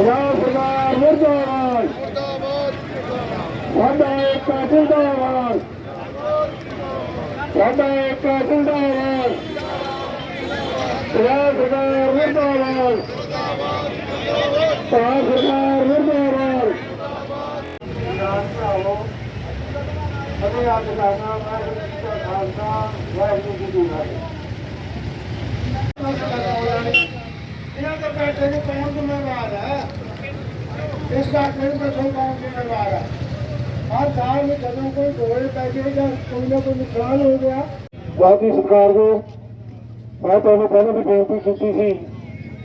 ਪੰਜਾਬ ਸਰਕਾਰ ਮੁਰਦਾਬਾਦ ਸਾਡਾ ਇੱਕ ਜਿੰਦਾਬਾਦ ਸਾਡਾ ਇੱਕ ਜਿੰਦਾਬਾਦ ਪੰਜਾਬ ਸਰਕਾਰ ਮੁਰਦਾਬਾਦ ਪੰਜਾਬ ਸਰਕਾਰ ਮੁਰਦਾਬਾਦ। ਅਤੇ ਆਪ ਦਾ ਨਾਮ ਹੈ ਖਾਲਸਾ ਵਾਹਿਗੁਰੂ ਜੀ ਕੀ ਫਤਿਹ ਇਹਨਾਂ ਨੂੰ ਕੌਣ ਜ਼ਿੰਮੇਵਾਰ ਹੈ? ਇਸ ਦਾ ਕੋਈ ਦੱਸੋ ਕੌਣ ਜ਼ਿੰਮੇਵਾਰ ਹੈ। ਹਰ ਸਾਲ ਵਿੱਚ ਜਦੋਂ ਕੋਈ ਢੋਲ ਪੈ ਜਾਏ ਜਾਂ ਕੋਈ ਨਾ ਕੋਈ ਨੁਕਸਾਨ ਹੋ ਗਿਆ ਬਾਕੀ ਸਰਕਾਰ ਨੂੰ ਮੈਂ ਤੁਹਾਨੂੰ ਪਹਿਲਾਂ ਵੀ ਬੇਨਤੀ ਕੀਤੀ ਸੀ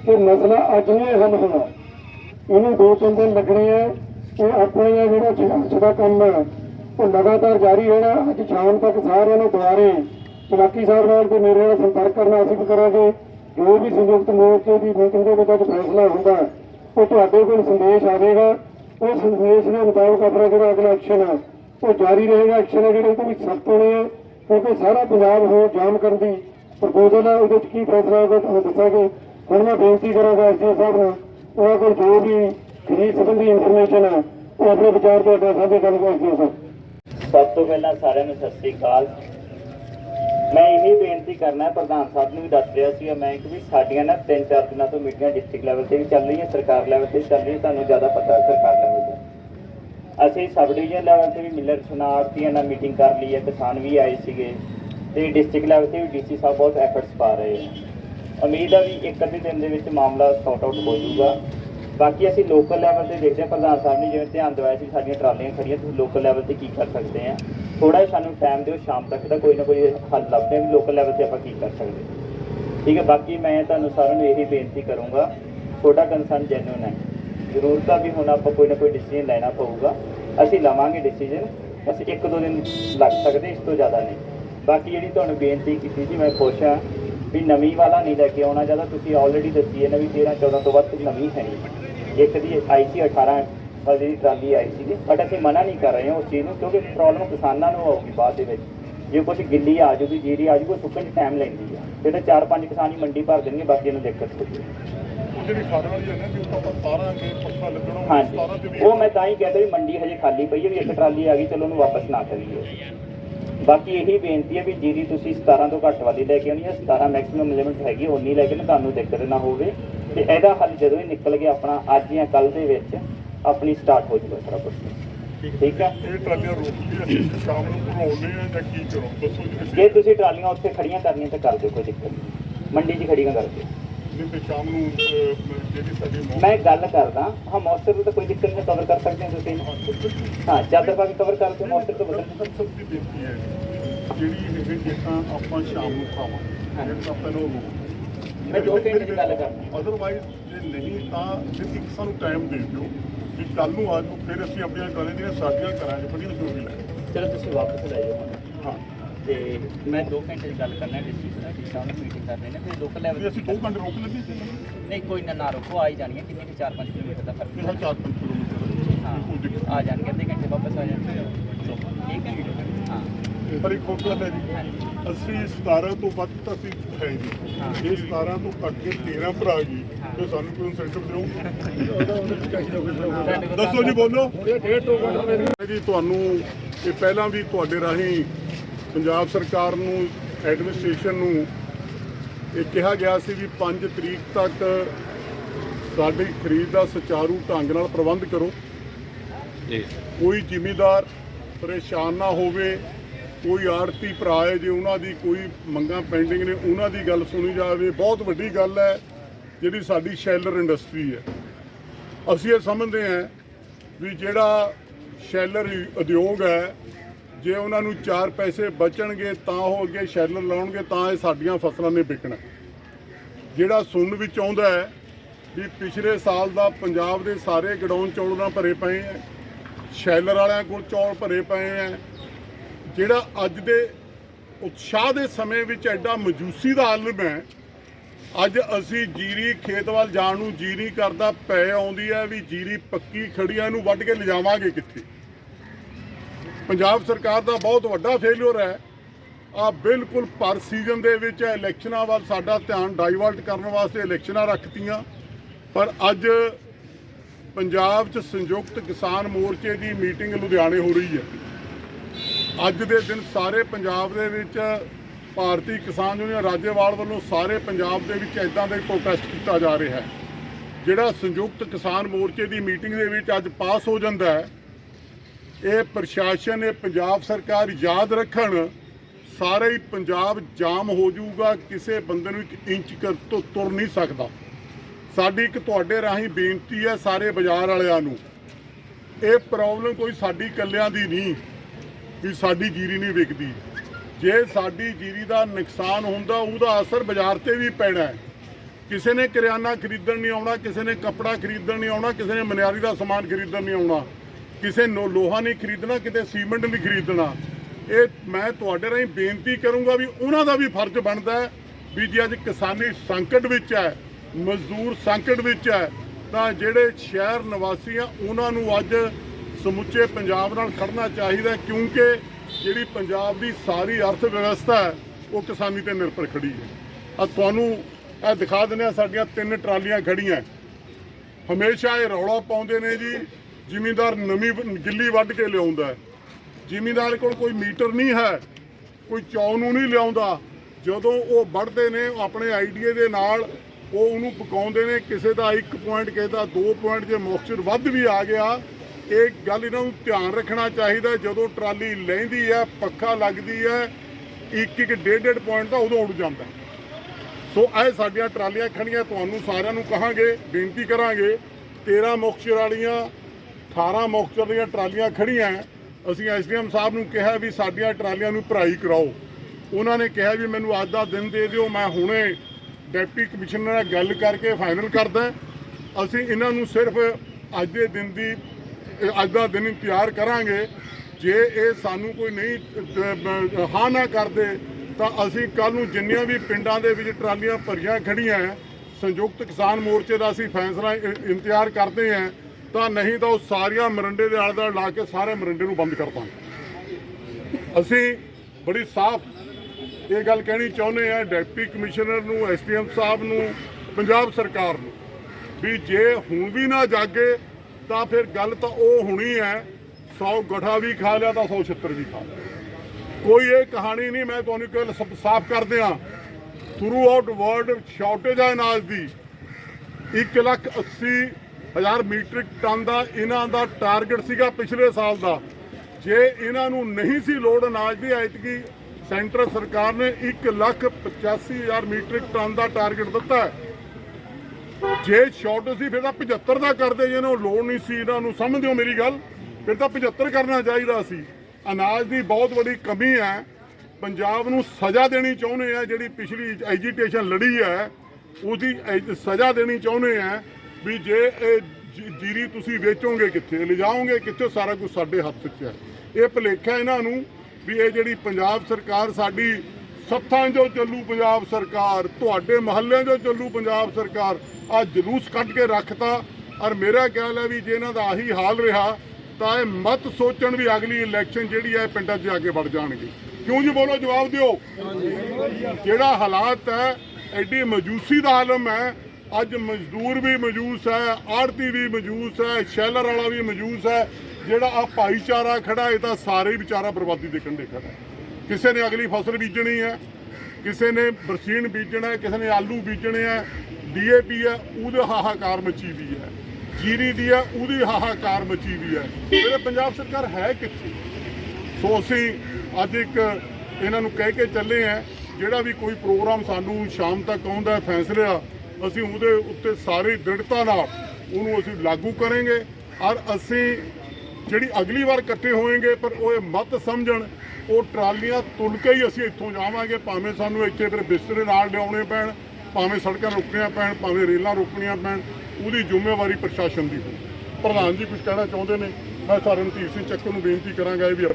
ਕਿ ਮਸਲਾ ਅੱਜ ਨਹੀਂ ਹੱਲ ਹੋਣਾ। ਇਹਨੂੰ ਦੋ ਤਿੰਨ ਦਿਨ ਲੱਗਣੇ ਆ ਕਿ ਆਪਣੇ ਇਹ ਜਿਹੜਾ ਦਾ ਕੰਮ ਹੈ, ਉਹ ਲਗਾਤਾਰ ਜਾਰੀ ਰਹਿਣਾ। ਅੱਜ ਸ਼ਾਮ ਤੱਕ ਸਾਰਿਆਂ ਨੂੰ ਦੁਆਰੇ ਚਲਾਕੀ ਸਾਹਿਬ ਨਾਲ ਤੇ ਮੇਰੇ ਨਾਲ ਸੰਪਰਕ ਕਰਨਾ ਅਸੀਂ ਵੀ ਕਰਾਂਗੇ। ਜੋ ਵੀ ਸੰਯੁਕਤ ਮੋਰਚੇ ਦੀ ਮੀਟਿੰਗ ਦੇ ਵਿੱਚ ਅੱਜ ਫੈਸਲਾ ਹੁੰਦਾ ਉਹ ਤੁਹਾਡੇ ਕੋਲ ਸੰਦੇਸ਼ ਆਵੇਗਾ। ਉਹ ਸੰਦੇਸ਼ ਦੇ ਮੁਤਾਬਕ ਆਪਣਾ ਜਿਹੜਾ ਅਗਲਾ ਐਕਸ਼ਨ ਹੈ, ਉਹ ਜਾਰੀ ਰਹੇਗਾ। ਐਕਸ਼ਨ ਜਿਹੜੇ ਤੋਂ ਵੀ ਸਖਤ ਹੋਣੇ ਆ, ਕਿਉਂਕਿ ਸਾਰਾ ਪੰਜਾਬ ਹੋ ਜਾਮ ਕਰਨ ਦੀ ਪ੍ਰਪੋਜ਼ਲ ਹੈ। ਉਹਦੇ ਵਿੱਚ ਕੀ ਫੈਸਲਾ ਹੋਗਾ ਤੁਹਾਨੂੰ ਦੱਸਾਂਗੇ। ਹੁਣ ਮੈਂ ਬੇਨਤੀ ਕਰਾਂਗਾ ਐਸਡੀ ਸਾਹਿਬ ਨੂੰ ਉਹਨਾਂ ਕੋਲ ਜੋ ਵੀ ਖਰੀਦ ਸੰਬੰਧੀ ਇਨਫੋਰਮੇਸ਼ਨ ਹੈ, ਉਹ ਆਪਣੇ ਵਿਚਾਰ ਤੁਹਾਡੇ ਸਾਂਝੇ ਕਰਨ ਦਾ ਐਸਡੀ ਸਾਹਿਬ। ਸਭ ਤੋਂ ਪਹਿਲਾਂ ਸਾਰਿਆਂ ਨੂੰ ਸਤਿ ਸ੍ਰੀ ਅਕਾਲ। ਮੈਂ ਇਹੀ ਬੇਨਤੀ ਕਰਨਾ, ਪ੍ਰਧਾਨ ਸਾਹਿਬ ਨੂੰ ਵੀ ਦੱਸ ਰਿਹਾ ਸੀ, ਮੈਂ ਕਿ ਵੀ ਸਾਡੀਆਂ ਨਾ ਤਿੰਨ ਚਾਰ ਦਿਨਾਂ ਤੋਂ ਮੀਟਿੰਗਾਂ ਡਿਸਟ੍ਰਿਕਟ ਲੈਵਲ ਤੇ ਵੀ ਚੱਲ ਰਹੀਆਂ, ਸਰਕਾਰ ਲੈਵਲ ਤੇ ਵੀ ਚੱਲ ਰਹੀਆਂ, ਤੁਹਾਨੂੰ ਜ਼ਿਆਦਾ ਪਤਾ ਸਰਕਾਰ ਲੈਵਲ ਤੇ ਅਸੀਂ ਸਬ ਡਿਵੀਜ਼ਨ ਲੈਵਲ ਤੇ ਵੀ ਮਿਲਰ ਸੁਨਾਰਤੀਆਂ ਨਾਲ ਮੀਟਿੰਗ ਕਰ ਲਈ ਹੈ, ਕਿਸਾਨ ਵੀ ਆਏ ਸੀਗੇ, ਤੇ ਡਿਸਟ੍ਰਿਕਟ ਲੈਵਲ ਤੇ ਵੀ ਡੀਸੀ ਸਾਹਿਬ ਬਹੁਤ ਐਫਰਟਸ ਪਾ ਰਹੇ ਆ। ਉਮੀਦ ਆ ਵੀ ਇੱਕ ਅੱਧੇ ਦਿਨ ਦੇ ਵਿੱਚ ਮਾਮਲਾ ਸੌਟ ਆਊਟ ਹੋ ਜਾਊਗਾ। ਬਾਕੀ ਅਸੀਂ ਲੋਕਲ ਲੈਵਲ ਤੇ ਦੇਖਦੇ ਹਾਂ, ਪ੍ਰਧਾਨ ਸਾਹਿਬ ਨੇ ਜਿਵੇਂ ਧਿਆਨ ਦਿਵਾਇਆ ਸੀ ਸਾਡੀਆਂ ਟਰਾਲੀਆਂ ਖੜੀਆਂ ਤੁਸੀਂ ਲੋਕਲ ਲੈਵਲ ਤੇ ਕੀ ਕਰ ਸਕਦੇ ਆ ਥੋੜਾ ਜਿਹਾ ਸਾਨੂੰ ਟਾਈਮ ਦਿਓ, ਸ਼ਾਮ ਤੱਕ ਦਾ ਕੋਈ ਨਾ ਕੋਈ ਹੱਲ ਲੱਭਦੇ ਹਾਂ ਵੀ ਲੋਕਲ ਲੈਵਲ ਤੇ ਆਪਾਂ ਕੀ ਕਰ ਸਕਦੇ ਠੀਕ ਹੈ, ਬਾਕੀ ਮੈਂ ਤੁਹਾਨੂੰ ਸਾਰਿਆਂ ਨੂੰ ਇਹੀ ਬੇਨਤੀ ਕਰੂੰਗਾ, ਤੁਹਾਡਾ ਕੰਸਰਨ ਜੈਨੂਨ ਹੈ। ਜ਼ਰੂਰਤਾਂ ਵੀ ਹੁਣ ਆਪਾਂ ਕੋਈ ਨਾ ਕੋਈ ਡਿਸੀਜਨ ਲੈਣਾ ਪਊਗਾ, ਅਸੀਂ ਲਵਾਂਗੇ ਡਿਸੀਜਨ ਬਸ ਇੱਕ ਦੋ ਦਿਨ ਲੱਗ ਸਕਦੇ, ਇਸ ਤੋਂ ਜ਼ਿਆਦਾ ਨਹੀਂ। ਬਾਕੀ ਜਿਹੜੀ ਤੁਹਾਨੂੰ ਬੇਨਤੀ ਕੀਤੀ ਸੀ, ਮੈਂ ਖੁਸ਼ ਹਾਂ। ਵੀ ਨਵੀਂ ਵਾਲਾ ਨਹੀਂ ਲੈ ਕੇ ਆਉਣਾ ਜ਼ਿਆਦਾ ਤੁਸੀਂ ਆਲਰੇਡੀ ਦੱਸੀ ਹੈ ਨਵੀਂ 13 14 ਤੋਂ ਵੱਧ ਕੋਈ ਨਵੀਂ ਹੈ ਨਹੀਂ। ਇੱਕ ਦੀ ਆਈ ਸੀ 18 ਵਾਲੀ ਦੀ ਟਰਾਲੀ ਆਈ ਸੀਗੀ ਬਟ ਅਸੀਂ ਮਨਾ ਨਹੀਂ ਕਰ ਰਹੇ ਹਾਂ ਉਸ ਚੀਜ਼ ਨੂੰ ਕਿਉਂਕਿ ਪ੍ਰੋਬਲਮ ਕਿਸਾਨਾਂ ਨੂੰ ਆਊਗੀ ਬਾਅਦ ਦੇ ਵਿੱਚ। ਜੇ ਕੁਝ ਗਿੱਲੀ ਆ ਜੂਗੀ ਜੀਰੀ ਆ ਜੂਗੀ ਸੁੱਕਣ 'ਚ ਟਾਈਮ ਲੈਂਦੀ ਆ। ਫਿਰ ਤਾਂ ਚਾਰ ਪੰਜ ਕਿਸਾਨ ਹੀ ਮੰਡੀ ਭਰ ਦੇਣਗੇ ਬਾਕੀ ਨੂੰ ਦਿੱਕਤ ਹੋਊਗੀ ਉਹ ਜਿਹੜੀ ਫਾਰਮ ਵਾਲੀ ਹੈ ਨਾ ਵੀ ਉਹ ਆਪਾਂ ਤਾਰਾਂਗੇ ਪੱਖਾ ਲੱਗਣਾ ਉਹ ਹਾਂਜੀ। ਤਾਰਾਂ ਤੇ ਵੀ ਉਹ ਮੈਂ ਤਾਂ ਹੀ ਕਹਿੰਦਾ ਵੀ ਮੰਡੀ ਹਜੇ ਖਾਲੀ ਪਈ ਹੈ ਵੀ ਇੱਕ ਟਰਾਲੀ ਆ ਗਈ ਚਲੋ ਉਹਨੂੰ ਵਾਪਸ ਨਾ ਕਰੀਏ। ਬਾਕੀ ਇਹੀ ਬੇਨਤੀ ਹੈ ਵੀ ਜੀਰੀ ਤੁਸੀਂ 17 ਤੋਂ ਘੱਟ ਵਾਲੀ ਲੈ ਕੇ ਆਉਣੀ ਹੈ 17 ਮੈਕਸਿਮਮ ਲਿਮਿਟ ਹੈਗੀ ਉਨੀ ਲੈ ਕੇ ਨਾ ਤੁਹਾਨੂੰ ਦਿੱਕਤ ਨਾ ਹੋਵੇ। ਤੇ ਇਹਦਾ ਹੱਲ ਜਦੋਂ ਹੀ ਨਿਕਲ ਗਿਆ ਆਪਣਾ ਅੱਜ ਜਾਂ ਕੱਲ ਦੇ ਵਿੱਚ ਆਪਣੀ ਸਟਾਰਟ ਹੋ ਜਾਊਗਾ ਸਾਰਾ ਕੁਝ ਠੀਕ ਆ ਇਹ ਟਰਾਲੀਆਂ ਅਸੀਂ ਸ਼ਾਮ ਨੂੰ ਭਰੋਣੇ ਆ ਜਾਂ ਕੀ ਕਰੋ? ਦੱਸੋ ਜੇ। ਤੁਸੀਂ ਟਰਾਲੀਆਂ ਉੱਥੇ ਖੜੀਆਂ ਕਰਨੀਆਂ ਤਾਂ ਕਰ ਦਿਓ ਕੋਈ ਦਿੱਕਤ ਨਹੀਂ। ਮੰਡੀ 'ਚ ਖੜੀਆਂ ਕਰ ਦਿਓ ਨਹੀਂ ਤੇ ਸ਼ਾਮ ਨੂੰ ਜਿਹੜੀ ਸਾਡੀ ਮੈਂ ਗੱਲ ਕਰਦਾ ਹਾਂ ਮੌਸਟਰ ਨੂੰ ਤਾਂ ਕੋਈ ਦਿੱਕਤ ਨਹੀਂ ਕਵਰ ਕਰ ਸਕਦੇ ਹੋ ਤੁਸੀਂ। ਹਾਂ ਚਾਦਰ ਪਾ ਕੇ ਕਵਰ ਕਰ ਦਿਓ ਮੌਸਟਰ ਤੋਂ ਬਦਲ ਸਭ ਦੀ ਬੇਨਤੀ ਹੈ ਜਿਹੜੀ ਇਹ ਜੇਕਾਂ ਆਪਾਂ ਸ਼ਾਮ ਨੂੰ ਖਾਵਾਂਗੇ ਜਿਹੜਾ ਆਪਾਂ ਨੂੰ ਮੈਂ ਦੋ ਘੰਟੇ ਦੀ ਗੱਲ ਕਰਦਾ। ਅਦਰਵਾਈਜ਼ ਜੇ ਨਹੀਂ ਤਾਂ ਫਿਰ ਇੱਕ ਸਾਨੂੰ ਟਾਈਮ ਦੇ ਦਿਓ ਵੀ ਕੱਲ ਨੂੰ ਆ ਜਾਓ ਫਿਰ ਅਸੀਂ ਆਪਣੀਆਂ ਟਰਾਲੀਆਂ ਦੀਆਂ ਸਾਡੀਆਂ ਕਰਾਂਗੇ ਬੜੀਆਂ ਜੋ ਵੀ ਲੈ ਚਲੋ ਤੁਸੀਂ ਵਾਪਸ ਲੈ ਜਾਓ। ਹਾਂ। ਤੇ ਮੈਂ 2 ਘੰਟੇ ਦੀ ਗੱਲ ਕਰਨਾ ਡਿਸਟ੍ਰਿਕਟ ਨਾਲ ਡਿਸਟ੍ਰਿਕਟ ਨਾਲ ਮੀਟਿੰਗ ਕਰ ਰਹੇ ਨੇ ਫਿਰ ਲੋਕਲ ਵੀ ਲੈਵਲ ਅਸੀਂ 2 ਘੰਟੇ ਰੋਕ ਲੱਗੇ ਸੀ ਨਹੀਂ ਕੋਈ ਨਾ ਨਾ ਰੁਕੋ ਆ ਹੀ ਜਾਣੀਆਂ ਕਿੰਨੇ ਕਿ 4-5 ਕਿਲੋਮੀਟਰ ਦਾ ਫ਼ਰਕ ਇਹ 4-5 ਕਿਲੋਮੀਟਰ ਹਾਂ ਕੋਈ ਦਿੱਕਤ ਆ ਜਾਣਗੇ ਅੱਧੇ ਘੰਟੇ ਵਾਪਸ ਆ ਜਾਣਗੇ। ਠੀਕ ਹੈ। ਹਾਂ। ਨਹੀਂ। ਪਰ ਇੱਕ ਹੋਰ ਗੱਲ ਹੈ ਜੀ ਅਸੀਂ 17 ਤੋਂ ਵੱਧ ਤਾਂ ਅਸੀਂ ਹੈ ਹੀ। ਨਹੀਂ ਇਹ 17 ਤੋਂ ਘੱਟ ਕੇ 13 ਭਰਾ ਗਈ ਤੇ ਸਾਨੂੰ ਕੋਈ ਇਨਸੈਂਟਿਵ ਦਿਓ। ਦੱਸੋ ਜੀ ਬੋਲੋ। ਜੀ ਤੁਹਾਨੂੰ ਇਹ ਪਹਿਲਾਂ ਵੀ ਤੁਹਾਡੇ ਰਾਹੀਂ ਪੰਜਾਬ ਸਰਕਾਰ ਨੂੰ ਐਡਮਿਨਿਸਟ੍ਰੇਸ਼ਨ ਨੂੰ ਇਹ ਕਿਹਾ ਗਿਆ ਸੀ ਵੀ 5 ਤਰੀਕ ਤੱਕ ਸਾਡੀ ਖਰੀਦ ਦਾ ਸੁਚਾਰੂ ਢੰਗ ਨਾਲ ਪ੍ਰਬੰਧ ਕਰੋ। ਕੋਈ ਜ਼ਿਮੀਦਾਰ ਪਰੇਸ਼ਾਨ ਨਾ ਹੋਵੇ ਕੋਈ ਆੜਤੀ ਭਰਾ ਹੈ ਜੇ ਉਹਨਾਂ ਦੀ ਕੋਈ ਮੰਗਾਂ ਪੈਂਡਿੰਗ ਨੇ ਉਹਨਾਂ ਦੀ ਗੱਲ ਸੁਣੀ ਜਾਵੇ। ਬਹੁਤ ਵੱਡੀ ਗੱਲ ਹੈ ਜਿਹੜੀ ਸਾਡੀ ਸ਼ੈਲਰ ਇੰਡਸਟਰੀ ਹੈ। ਅਸੀਂ ਇਹ ਸਮਝਦੇ ਹਾਂ ਵੀ ਜਿਹੜਾ ਸ਼ੈਲਰ ਉਦਯੋਗ ਹੈ ਜੇ ਉਹਨਾਂ ਨੂੰ ਚਾਰ ਪੈਸੇ ਬਚਣਗੇ ਤਾਂ ਉਹ ਅੱਗੇ ਸ਼ੈਲਰ ਲਾਉਣਗੇ ਤਾਂ ਇਹ ਸਾਡੀਆਂ ਫਸਲਾਂ ਨੇ ਵਿਕਣਾ। ਜਿਹੜਾ ਸੁਣਨ ਵਿੱਚ ਆਉਂਦਾ ਹੈ ਵੀ ਪਿਛਲੇ ਸਾਲ ਦਾ ਪੰਜਾਬ ਦੇ ਸਾਰੇ ਗਡਾਊਨ ਚੌਲ ਨਾਲ ਭਰੇ ਪਏ ਐ ਸ਼ੈਲਰ ਵਾਲਿਆਂ ਕੋਲ ਚੌਲ ਭਰੇ ਪਏ ਐ ਜਿਹੜਾ ਅੱਜ ਦੇ ਉਤਸ਼ਾਹ ਦੇ ਸਮੇਂ ਵਿੱਚ ਐਡਾ ਮਜੂਸੀ ਦਾ ਆਲਮ ਹੈ, ਅੱਜ ਅਸੀਂ ਜੀਰੀ ਖੇਤ ਵੱਲ ਜਾਣ ਨੂੰ ਜੀਰੀ ਕਰਦਾ ਪੈ ਆਉਂਦੀ ਹੈ ਵੀ ਜੀਰੀ ਪੱਕੀ ਖੜੀਆਂ ਨੂੰ ਵੱਢ ਕੇ ਲਿਜਾਵਾਂਗੇ ਕਿੱਥੇ? ਪੰਜਾਬ ਸਰਕਾਰ ਦਾ ਬਹੁਤ ਵੱਡਾ ਫੇਲਿਅਰ ਹੈ। ਆ ਬਿਲਕੁਲ ਪਰ ਸੀਜ਼ਨ ਦੇ ਵਿੱਚ ਇਲੈਕਸ਼ਨਾਂ ਵੱਲ ਸਾਡਾ ਧਿਆਨ ਡਾਈਵਰਟ ਕਰਨ ਵਾਸਤੇ ਇਲੈਕਸ਼ਨਾਂ ਰੱਖਤੀਆਂ। ਪਰ ਅੱਜ ਪੰਜਾਬ 'ਚ ਸੰਯੁਕਤ ਕਿਸਾਨ ਮੋਰਚੇ ਦੀ ਮੀਟਿੰਗ ਲੁਧਿਆਣੇ ਹੋ ਰਹੀ ਹੈ। ਅੱਜ ਦੇ ਦਿਨ ਸਾਰੇ ਪੰਜਾਬ ਦੇ ਵਿੱਚ ਭਾਰਤੀ ਕਿਸਾਨ ਯੂਨੀਅਨ ਰਾਜੇਵਾਲ ਵੱਲੋਂ ਸਾਰੇ ਪੰਜਾਬ ਦੇ ਵਿੱਚ ਇਦਾਂ ਦੇ ਪ੍ਰੋਟੈਸਟ ਕੀਤਾ ਜਾ ਰਿਹਾ ਹੈ। ਜਿਹੜਾ ਸੰਯੁਕਤ ਕਿਸਾਨ ਮੋਰਚੇ ਦੀ ਮੀਟਿੰਗ ਦੇ ਵਿੱਚ ਅੱਜ ਪਾਸ ਹੋ ਜਾਂਦਾ ਹੈ ਇਹ ਪ੍ਰਸ਼ਾਸਨ, ਇਹ ਪੰਜਾਬ ਸਰਕਾਰ ਯਾਦ ਰੱਖਣ, ਸਾਰੇ ਹੀ ਪੰਜਾਬ ਜਾਮ ਹੋ ਜਾਊਗਾ, ਕਿਸੇ ਬੰਦੇ ਨੂੰ ਇੱਕ ਇੰਚ ਤੋਂ ਤੁਰ ਨਹੀਂ ਸਕਦਾ। ਸਾਡੀ ਇੱਕ ਤੁਹਾਡੇ ਰਾਹੀਂ ਬੇਨਤੀ ਹੈ ਸਾਰੇ ਬਾਜ਼ਾਰ ਵਾਲਿਆਂ ਨੂੰ, ਇਹ ਪ੍ਰੋਬਲਮ ਕੋਈ ਸਾਡੀ ਕੱਲਿਆਂ ਦੀ ਨਹੀਂ, ਵੀ ਸਾਡੀ ਜੀਰੀ ਨਹੀਂ ਵਿਕਦੀ। ਜੇ ਸਾਡੀ ਜੀਰੀ ਦਾ ਨੁਕਸਾਨ ਹੁੰਦਾ, ਉਹਦਾ ਅਸਰ ਬਾਜ਼ਾਰ ਤੇ ਵੀ ਪੈਣਾ ਹੈ। ਕਿਸੇ ਨੇ ਕਰਿਆਨਾ ਖਰੀਦਣ ਨਹੀਂ ਆਉਣਾ, ਕਿਸੇ ਨੇ ਕੱਪੜਾ ਖਰੀਦਣ ਨਹੀਂ ਆਉਣਾ, ਕਿਸੇ ਨੇ ਮਨਿਆਰੀ ਦਾ ਸਮਾਨ ਖਰੀਦਣ ਨਹੀਂ ਆਉਣਾ। ਕਿਸੇ ਨੂੰ ਲੋਹਾ ਨਹੀਂ ਖਰੀਦਣਾ, ਕਿਤੇ ਸੀਮੈਂਟ ਨਹੀਂ ਖਰੀਦਣਾ। ਇਹ ਮੈਂ ਤੁਹਾਡੇ ਰਾਹੀਂ ਬੇਨਤੀ ਕਰੂੰਗਾ ਵੀ ਉਹਨਾਂ ਦਾ ਵੀ ਫਰਜ਼ ਬਣਦਾ ਹੈ ਵੀ ਜੇ ਅੱਜ ਕਿਸਾਨੀ ਸੰਕਟ ਵਿੱਚ ਹੈ, ਮਜ਼ਦੂਰ ਸੰਕਟ ਵਿੱਚ ਹੈ, ਤਾਂ ਜਿਹੜੇ ਸ਼ਹਿਰ ਨਿਵਾਸੀ ਆ, ਉਹਨਾਂ ਨੂੰ ਅੱਜ ਸਮੁੱਚੇ ਪੰਜਾਬ ਨਾਲ ਖੜਨਾ ਚਾਹੀਦਾ ਕਿਉਂਕਿ ਜਿਹੜੀ ਪੰਜਾਬ ਦੀ ਸਾਰੀ ਅਰਥ ਵਿਵਸਥਾ ਹੈ, ਉਹ ਕਿਸਾਨੀ ਤੇ ਨਿਰਭਰ ਖੜੀ ਹੈ। ਆ ਤੁਹਾਨੂੰ ਇਹ ਦਿਖਾ ਦਿੰਦੇ ਆ ਸਾਡੀਆਂ ਤਿੰਨ ਟਰਾਲੀਆਂ ਖੜੀਆਂ ਹਮੇਸ਼ਾ ਇਹ ਰੌਲਾ ਪਾਉਂਦੇ ਨੇ ਜੀ ਜ਼ਿਮੀਂਦਾਰ ਨਵੀਂ ਗਿੱਲੀ ਵੱਢ ਕੇ ਲਿਆਉਂਦਾ ਹੈ। ਜ਼ਿਮੀਂਦਾਰ ਕੋਲ ਕੋਈ ਮੀਟਰ ਨਹੀਂ ਹੈ, ਕੋਈ ਚੌ ਨੂੰ ਨਹੀਂ ਲਿਆਉਂਦਾ। ਜਦੋਂ ਉਹ ਵੱਢਦੇ ਨੇ ਆਪਣੇ ਆਈਡੀਏ ਦੇ ਨਾਲ ਉਹ ਉਹਨੂੰ ਪਕਾਉਂਦੇ ਨੇ, ਕਿਸੇ ਦਾ 1 ਪੁਆਇੰਟ ਕਿਸੇ ਦਾ 2 ਪੁਆਇੰਟ ਜੇ ਮੌਕਚਰ ਵੱਧ ਵੀ ਆ ਗਿਆ, ਇਹ ਗੱਲ ਇਹਨਾਂ ਨੂੰ ਧਿਆਨ ਰੱਖਣਾ ਚਾਹੀਦਾ ਜਦੋਂ ਟਰਾਲੀ ਲੈਂਦੀ ਹੈ, ਪੱਖਾ ਲੱਗਦੀ ਹੈ, ਇੱਕ ਇੱਕ ਡੇਢ ਡੇਢ ਪੁਆਇੰਟ ਤਾਂ ਉਦੋਂ ਉੱਡ ਜਾਂਦਾ ਸੋ ਇਹ ਸਾਡੀਆਂ ਟਰਾਲੀਆਂ ਖੜੀਆਂ ਤੁਹਾਨੂੰ ਸਾਰਿਆਂ ਨੂੰ ਕਹਾਂਗੇ, ਬੇਨਤੀ ਕਰਾਂਗੇ 13 ਮੁਕਤਸਰ ਵਾਲੀਆਂ 18 ਮੁਕਤਸਰ ਦੀਆਂ ਟਰਾਲੀਆਂ ਖੜੀਆਂ ਹੈ। ਅਸੀਂ ਐਸਡੀਐਮ ਸਾਹਿਬ ਨੂੰ ਕਿਹਾ ਵੀ ਸਾਡੀਆਂ ਟਰਾਲੀਆਂ ਨੂੰ ਭਰਾਈ ਕਰਾਓ। ਉਹਨਾਂ ਨੇ ਕਿਹਾ ਵੀ ਮੈਨੂੰ ਅੱਜ ਦਾ ਦਿਨ ਦੇ ਦਿਓ, ਮੈਂ ਹੁਣੇ ਡਿਪਟੀ ਕਮਿਸ਼ਨਰ ਨਾਲ ਗੱਲ ਕਰਕੇ ਫਾਈਨਲ ਕਰਦਾ ਅਸੀਂ ਇਹਨਾਂ ਨੂੰ ਸਿਰਫ ਅੱਜ ਦੇ ਦਿਨ ਦੀ, ਅੱਜ ਦਾ ਦਿਨ ਇੰਤਜ਼ਾਰ ਕਰਾਂਗੇ। ਜੇ ਇਹ ਸਾਨੂੰ ਕੋਈ ਨਹੀਂ ਹਾਂ ਨਾ ਕਰਦੇ, ਤਾਂ ਅਸੀਂ ਕੱਲ ਨੂੰ ਜਿੰਨੀਆਂ ਵੀ ਪਿੰਡਾਂ ਦੇ ਵਿੱਚ ਟਰਾਲੀਆਂ ਭਰੀਆਂ ਖੜੀਆਂ ਸੰਯੁਕਤ ਕਿਸਾਨ ਮੋਰਚੇ ਦਾ ਅਸੀਂ ਫੈਸਲਾ ਇ- ਇੰਤਜ਼ਾਰ ਕਰਦੇ ਹਾਂ। ਤਾਂ ਨਹੀਂ ਤਾਂ ਉਹ ਸਾਰੀਆਂ ਮਰੰਡੇ ਦੇ ਆਲੇ ਦੁਆਲੇ ਲਾ ਕੇ ਸਾਰੇ ਮਰੰਡੇ ਨੂੰ ਬੰਦ ਕਰ ਦਾਂਗੇ। ਅਸੀਂ ਬੜੀ ਸਾਫ਼ ਇਹ ਗੱਲ ਕਹਿਣੀ ਚਾਹੁੰਦੇ ਆ ਡਿਪਟੀ ਕਮਿਸ਼ਨਰ ਨੂੰ ਐਸਪੀਐਮ ਸਾਹਿਬ ਨੂੰ, ਪੰਜਾਬ ਸਰਕਾਰ ਨੂੰ, ਵੀ ਜੇ ਹੁਣ ਵੀ ਨਾ ਜਾਗੇ, ਤਾਂ ਫਿਰ ਗੱਲ ਤਾਂ ਉਹ ਹੋਣੀ ਹੈ 100 ਗਠਾ ਵੀ ਖਾ ਲਿਆ ਤਾਂ 100 ਛਿੱਤਰ ਵੀ ਖਾ ਲਿਆ। ਕੋਈ ਇਹ ਕਹਾਣੀ ਨਹੀਂ, ਮੈਂ ਤੁਹਾਨੂੰ ਇੱਕ ਗੱਲ ਸ- ਸਾਫ਼ ਕਰ ਦਿਆਂ। ਥਰੂ ਆਊਟ ਵਰਲਡ ਸ਼ਾਰਟੇਜ ਹੈ ਅਨਾਜ ਦੀ 1 ਲੱਖ 80 ਹਜ਼ਾਰ ਮੀਟ੍ਰਿਕ ਟਨ ਦਾ ਇਹਨਾਂ ਦਾ ਟਾਰਗੇਟ ਸੀਗਾ ਪਿਛਲੇ ਸਾਲ ਦਾ। ਜੇ ਇਹਨਾਂ ਨੂੰ ਨਹੀਂ ਸੀ ਲੋੜ ਅਨਾਜ ਦੀ, ਐਤਕੀ ਸੈਂਟਰ ਸਰਕਾਰ ਨੇ 1 ਲੱਖ 85 ਹਜ਼ਾਰ ਮੀਟ੍ਰਿਕ ਟਨ ਦਾ ਟਾਰਗੇਟ ਦਿੱਤਾ ਜੇ ਸ਼ਾਰਟ ਸੀ, ਫਿਰ ਤਾਂ 75 ਦਾ ਕਰਦੇ, ਜੇ ਨੂੰ ਲੋੜ ਨਹੀਂ ਸੀ ਇਹਨਾਂ ਨੂੰ, ਸਮਝਦੇ ਹੋ ਮੇਰੀ ਗੱਲ? ਫਿਰ ਤਾਂ 75 ਕਰਨਾ ਚਾਹੀਦਾ ਸੀ। ਅਨਾਜ ਦੀ ਬਹੁਤ ਵੱਡੀ ਕਮੀ ਹੈ। ਪੰਜਾਬ ਨੂੰ ਸਜ਼ਾ ਦੇਣੀ ਚਾਹੁੰਦੇ ਆ, ਜਿਹੜੀ ਪਿਛਲੀ ਐਜੀਟੇਸ਼ਨ ਲੜੀ ਹੈ, ਉਹਦੀ ਐਜ- ਸਜ਼ਾ ਦੇਣੀ ਚਾਹੁੰਦੇ ਆ। ਵੀ ਜੇ ਇਹ ਜੀ- ਜੀਰੀ ਤੁਸੀਂ ਵੇਚੋਗੇ ਕਿੱਥੇ, ਲਿਜਾਓਗੇ ਕਿੱਥੇ, ਸਾਰਾ ਕੁਝ ਸਾਡੇ ਹੱਥ 'ਚ ਹੈ। ਇਹ ਭੁਲੇਖਾ ਇਹਨਾਂ ਨੂੰ ਵੀ ਇਹ ਜਿਹੜੀ ਪੰਜਾਬ ਸਰਕਾਰ ਸਾਡੀ ਸੱਥਾਂ 'ਚੋਂ ਚੱਲੂ ਪੰਜਾਬ ਸਰਕਾਰ, ਤੁਹਾਡੇ ਮਹੱਲਿਆਂ 'ਚੋਂ ਚੱਲੂ ਪੰਜਾਬ ਸਰਕਾਰ ਆ ਜਲੂਸ ਕੱਢ ਕੇ ਰੱਖਤਾ। ਔਰ ਮੇਰਾ ਖਿਆਲ ਹੈ ਵੀ ਜੇ ਇਹਨਾਂ ਦਾ ਆਹੀ ਹਾਲ ਰਿਹਾ, ਤਾਂ ਇਹ ਮਤ ਸੋਚਣ ਵੀ ਅਗਲੀ ਇਲੈਕਸ਼ਨ ਜਿਹੜੀ ਹੈ ਪਿੰਡਾਂ 'ਚ ਜਾ ਕੇ ਵੜ ਜਾਣਗੇ। ਕਿਉਂ ਜੀ ਬੋਲੋ ਜਵਾਬ ਦਿਓ? ਜਿਹੜਾ ਹਾਲਾਤ ਹੈ? ਐਡੀ ਮਜੂਸੀ ਦਾ ਆਲਮ ਹੈ। ਅੱਜ ਮਜ਼ਦੂਰ ਵੀ ਮਜੂਸ ਹੈ ਆੜਤੀ ਵੀ ਮਜੂਸ ਹੈ, ਸ਼ੈਲਰ ਵਾਲਾ ਵੀ ਮਜੂਸ ਹੈ, ਜਿਹੜਾ ਆ ਭਾਈਚਾਰਾ ਖੜਾ ਇਹ ਤਾਂ ਸਾਰੇ ਹੀ ਵਿਚਾਰਾ ਬਰਬਾਦੀ ਦੇ ਕੰਢੇ ਖੜਾ ਕਿਸੇ ਨੇ ਅਗਲੀ ਫਸਲ ਬੀਜਣੀ ਹੈ, ਕਿਸੇ ਨੇ ਬਰਸੀਨ ਬੀਜਣਾ ਹੈ, ਕਿਸੇ ਨੇ ਆਲੂ ਬੀਜਣੇ ਹੈ, ਡੀਏਪੀ ਹੈ, ਉਹਦੇ ਹਾਹਾਕਾਰ ਮਚੀ ਵੀ ਹੈ। ਜੀਰੀ ਦੀ ਹੈ, ਉਹਦੀ ਹਾਹਾਕਾਰ ਮਚੀ ਵੀ ਹੈ। ਮੇਰੇ ਪੰਜਾਬ ਸਰਕਾਰ ਹੈ ਕਿੱਥੇ? ਸੋ ਅਸੀਂ ਅੱਜ ਇੱਕ ਇਹਨਾਂ ਨੂੰ ਕਹਿ ਕੇ ਚੱਲੇ ਆ ਜਿਹੜਾ ਵੀ ਕੋਈ ਪ੍ਰੋਗਰਾਮ ਸਾਨੂੰ ਸ਼ਾਮ ਤੱਕ ਆਉਂਦਾ ਫੈਸਲਾ ਅਸੀਂ ਉਹਦੇ ਉੱਤੇ ਸਾਰੀ ਦ੍ਰਿੜਤਾ ਨਾਲ ਉਹਨੂੰ ਅਸੀਂ ਲਾਗੂ ਕਰਾਂਗੇ ਔਰ ਅਸੀਂ ਜਿਹੜੀ ਅਗਲੀ ਵਾਰ ਇਕੱਠੇ ਹੋਵਾਂਗੇ ਪਰ ਉਹ ਇਹ ਮਤ ਸਮਝਣ, ਉਹ ਟਰਾਲੀਆਂ ਤੁਲ ਕੇ ਹੀ ਅਸੀਂ ਇੱਥੋਂ ਜਾਵਾਂਗੇ, ਭਾਵੇਂ ਸਾਨੂੰ ਇੱਥੇ ਫਿਰ ਬਿਸਤਰੇ ਨਾਲ ਲਿਆਉਣੇ ਪੈਣ, ਭਾਵੇਂ ਸੜਕਾਂ ਰੋਕਣੀਆਂ ਪੈਣ, ਭਾਵੇਂ ਰੇਲਾਂ ਰੋਕਣੀਆਂ ਪੈਣ, ਉਹਦੀ ਜ਼ਿੰਮੇਵਾਰੀ ਪ੍ਰਸ਼ਾਸਨ ਦੀ ਹੋਊ। ਪ੍ਰਧਾਨ ਜੀ ਕੁਝ ਕਹਿਣਾ ਚਾਹੁੰਦੇ ਨੇ? ਮੈਂ ਸਰ ਰਣਧੀਰ ਸਿੰਘ ਚੱਕਰ ਨੂੰ ਬੇਨਤੀ ਕਰਾਂਗਾ ਇਹ ਵੀ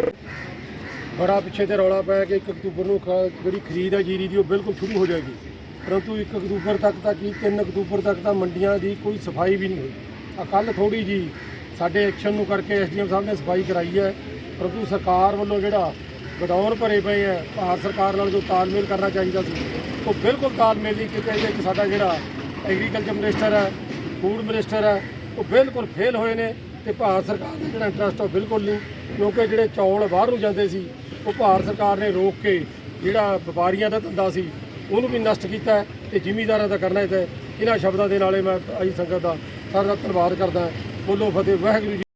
ਬੜਾ ਪਿੱਛੇ ਤੇ ਰੌਲਾ ਪਿਆ ਕਿ 1 ਅਕਤੂਬਰ ਨੂੰ ਖ- ਜਿਹੜੀ ਖਰੀਦ ਹੈ ਜੀਰੀ ਦੀ, ਉਹ ਬਿਲਕੁਲ ਸ਼ੁਰੂ ਹੋ ਜਾਏਗੀ। ਪਰੰਤੂ 1 ਅਕਤੂਬਰ ਤੱਕ ਤਾਂ ਕੀ 3 ਅਕਤੂਬਰ ਤੱਕ ਤਾਂ ਮੰਡੀਆਂ ਦੀ ਕੋਈ ਸਫ਼ਾਈ ਵੀ ਨਹੀਂ ਹੋਈ। ਆ ਕੱਲ ਥੋੜੀ ਜੀ ਸਾਡੇ ਐਕਸ਼ਨ ਨੂੰ ਕਰਕੇ ਐਸਡੀਐਮ ਸਾਹਿਬ ਨੇ ਸਫ਼ਾਈ ਕਰਾਈ ਹੈ। ਪਰੰਤੂ ਸਰਕਾਰ ਵੱਲੋਂ ਜਿਹੜਾ ਗਡਾਊਨ ਭਰੇ ਪਏ ਹੈ, ਭਾਰਤ ਸਰਕਾਰ ਨਾਲ ਜੋ ਤਾਲਮੇਲ ਕਰਨਾ ਚਾਹੀਦਾ ਸੀ, ਉਹ ਬਿਲਕੁਲ ਤਾਲਮੇਲ ਨਹੀਂ ਕੀਤਾ ਇਹਦੇ ਕਿ ਸਾਡਾ ਜਿਹੜਾ ਐਗਰੀਕਲਚਰ ਮਿਨਿਸਟਰ ਹੈ ਫੂਡ ਮਿਨਿਸਟਰ ਹੈ, ਉਹ ਬਿਲਕੁਲ ਫੇਲ ਹੋਏ ਨੇ ਤੇ ਭਾਰਤ ਸਰਕਾਰ ਦਾ ਜਿਹੜਾ ਇੰਟਰਸਟ ਉਹ ਬਿਲਕੁਲ ਨਹੀਂ। ਕਿਉਂਕਿ ਜਿਹੜੇ ਚੌਲ ਬਾਹਰ ਨੂੰ ਜਾਂਦੇ ਸੀ, ਉਹ ਭਾਰਤ ਸਰਕਾਰ ਨੇ ਰੋਕ ਕੇ ਜਿਹੜਾ ਵਪਾਰੀਆਂ ਦਾ ਧੰਦਾ ਸੀ ਉਹਨੂੰ ਵੀ ਨਸ਼ਟ ਕੀਤਾ ਹੈ ਤੇ ਜ਼ਿਮੀਂਦਾਰਾਂ ਦਾ ਕਰਨਾ ਹੈ। ਇਹਨਾਂ ਸ਼ਬਦਾਂ ਦੇ ਨਾਲੇ ਮੈਂ ਆਈ ਸੰਗਤ ਦਾ ਸਾਰਾ ਧੰਨਵਾਦ ਕਰਦਾ ਬੋਲੋ ਫਤਿਹ, ਵਾਹਿਗੁਰੂ ਜੀ